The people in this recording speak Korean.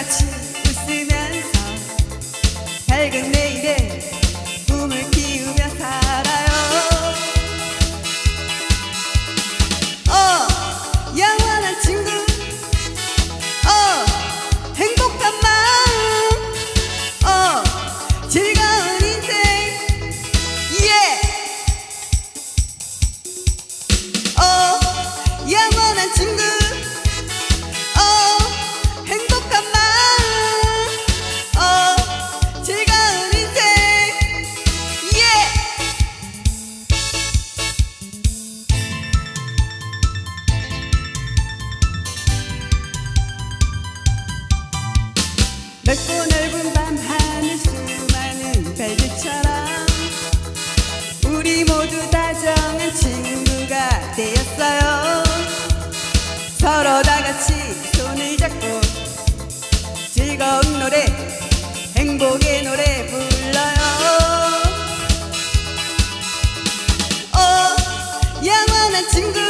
negativo. 밝고 넓은 밤 하늘 수많은 별들처럼 우리 모두 다정한 친구가 되었어요. 서로 다 같이 손을 잡고 즐거운 노래 행복의 노래 불러요. 오 영원한 친구.